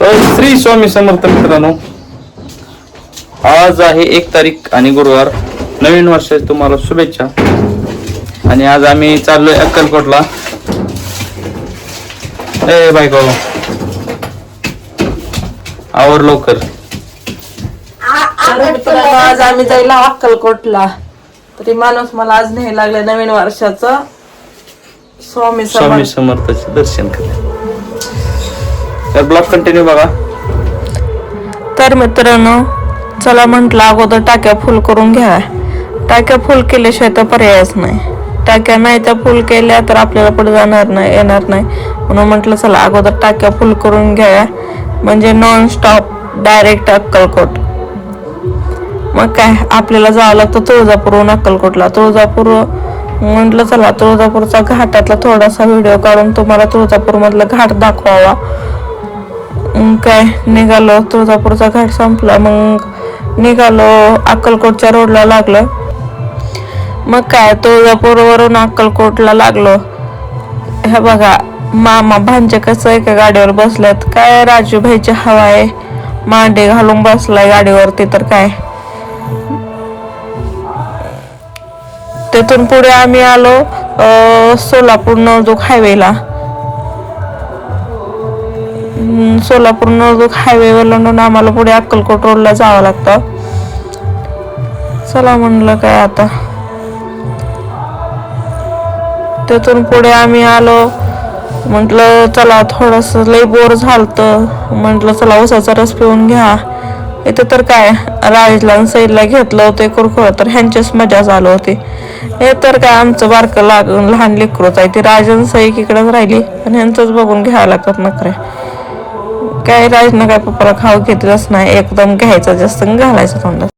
तर श्री स्वामी समर्थ मित्रांनो आज आहे एक तारीख आणि गुरुवार. नवीन वर्ष तुम्हाला शुभेच्छा. आणि आज आम्ही चाललोय अक्कलकोटला. ए बायको. आवर लवकर. आज आम्ही जायला अक्कलकोटला. तरी माणूस मला आज न्यायला लागले नवीन वर्षाचं. स्वामी स्वामी समर्थ. समर्थाचे दर्शन करा तर ब्लॉग कंटिन्यू बघा. तर मित्रांनो चला म्हटलं अगोदर टाक्या फुल करून घ्या. टाक्या फुल केल्याशिवाय तर पर्यायच नाही. टाक्या नाही त्या फुल केल्या तर आपल्याला पुढे जाणार नाही येणार नाही. म्हणून म्हटलं चला अगोदर टाक्या फुल करून घ्या. म्हणजे नॉन स्टॉप डायरेक्ट अक्कलकोट. मग काय आपल्याला जावं लागतं तुळजापूरहून अक्कलकोटला. तुळजापूर म्हटलं चला तुळजापूरचा घाटातला थोडासा व्हिडिओ काढून तुम्हाला तुळजापूरमधला घाट दाखवावा. काय? निघालो. तुळजापूरचा घाट संपला. मग निघालो. अक्कलकोटच्या रोडला लागलं. मग काय? तुळजापूरवरून अक्कलकोटला लागलो. हे बघा मामा भांजे कसं एका गाडीवर बसल्यात काय राजू भाईची हवा आहे? मांडे घालून बसलाय गाडीवरती तर काय? तिथून पुढे आम्ही आलो सोलापूर नळदुर्ग हायवेला सोलापूर नळदुर्ग हायवेवरून आम्हाला पुढे अक्कलकोट रोडला जावं लागतं. चला म्हणलं काय आता. तिथून पुढे आम्ही आलो. म्हटलं चला थोडस लई बोर झालत. म्हटलं चला उसाचा रस पिऊन घ्या. इथं तर काय राजला आणि सईला घेतलं होतं कुरकुर तर ह्यांचीच मजा चालू होती. हे तर काय आमचं बारकं लागून लहान लेकरूच आहे. ती राजन सई इकडेच राहिली पण ह्यांचंच बघून घ्यावं लागतात नखरे. काय राजनं काय पप्पाला खाऊ घेतलंच नाही एकदम घ्यायचं जास्त घालायचं तोंडात.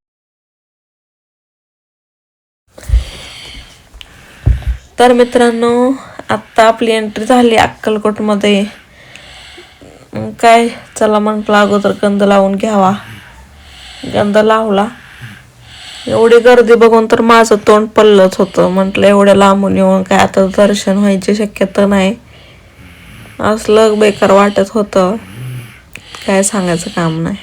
तर मित्रांनो आत्ता आपली एंट्री झाली अक्कलकोटमध्ये. काय चला म्हटलं अगोदर गंध लावून घ्यावा. गंध लावला. एवढी गर्दी बघून तर माझं तोंड पडलंच होतं. म्हटलं एवढ्या लांबून येऊन काय आता दर्शन व्हायची शक्यता नाही. असलं बेकार वाटत होतं. काय सांगायचं काम नाही.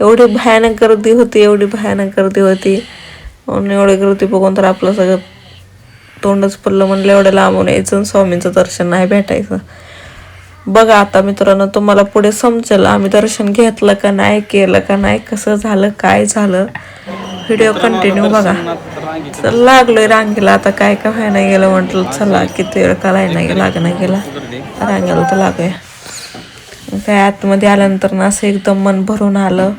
एवढी भयानक गर्दी होती एवढी भयानक गर्दी होती. म्हणून एवढी गर्दी बघून तर आपलं सगळं तोंडच पडलं म्हणलं एवढं लांबून यायचं स्वामींचं दर्शन नाही भेटायचं. बघा आता मित्रांनो तुम्हाला पुढे समजेल आम्ही दर्शन घेतलं का नाही केलं का नाही कसं झालं काय झालं. व्हिडिओ कंटिन्यू बघा. तर लागलोय रांगेला आता काय काय व्हायला गेलं म्हटलं चला किती वेळ का नाही लाग नाही गेला. रांगेला तर लागूया. काय आतमध्ये आल्यानंतर ना असं एकदम मन भरून आलं.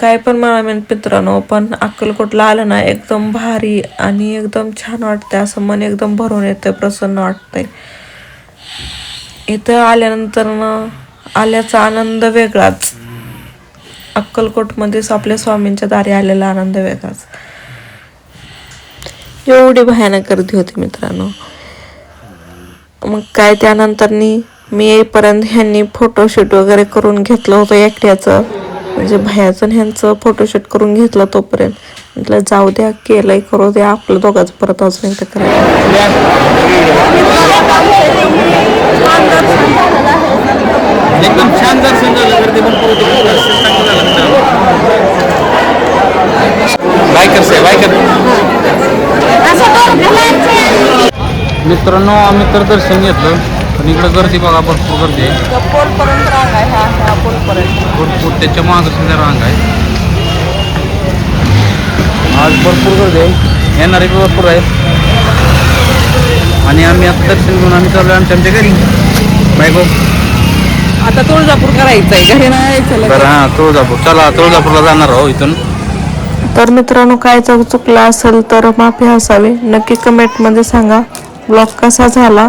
काय पण मला मेन मित्रांनो पण अक्कलकोटला आलं ना एकदम भारी आणि एकदम छान वाटतंय. असं मन एकदम भरून येतं प्रसन्न वाटतंय. इथं आल्यानंतर ना आल्याचा आनंद वेगळाच. अक्कलकोटमध्येच आपल्या स्वामींच्या दारी आलेला आनंद वेगळाच. एवढी भयानक गर्दी होती मित्रांनो. मग काय त्यानंतरनी मी येईपर्यंत ह्यांनी फोटोशूट वगैरे करून घेतलं होतं एकट्याचं. म्हणजे भयाचं ह्यांचं फोटोशूट करून घेतलं तोपर्यंत. म्हटलं जाऊ द्या केलंय करू द्या आपलं दोघांचं परत अजून एकदा करायचं. मित्रांनो आम्ही तर दर्शन घेतलं. पण इकडं गर्दी बघा भरपूर गर्दी आहे. पोलपर्यंत रांग आहे हा हा पोलपर्यंत भरपूर त्याच्या मागं सुद्धा रांग आहे. आज भरपूर गर्दी आहे. येणारे बी भरपूर आहेत. आणि आम्ही आता दर्शन घेऊन आम्ही चालू आमच्या आमच्या घरी. बायको आता तुळजापूर करायचं आहे घरी नाही हां तुळजापूर. चला तुळजापूरला जाणार आहो इथून. तर मित्रांनो काय जर चुकलं असेल तर माफी असावी. नक्की कमेंटमध्ये सांगा. ब्लॉग कसा झाला?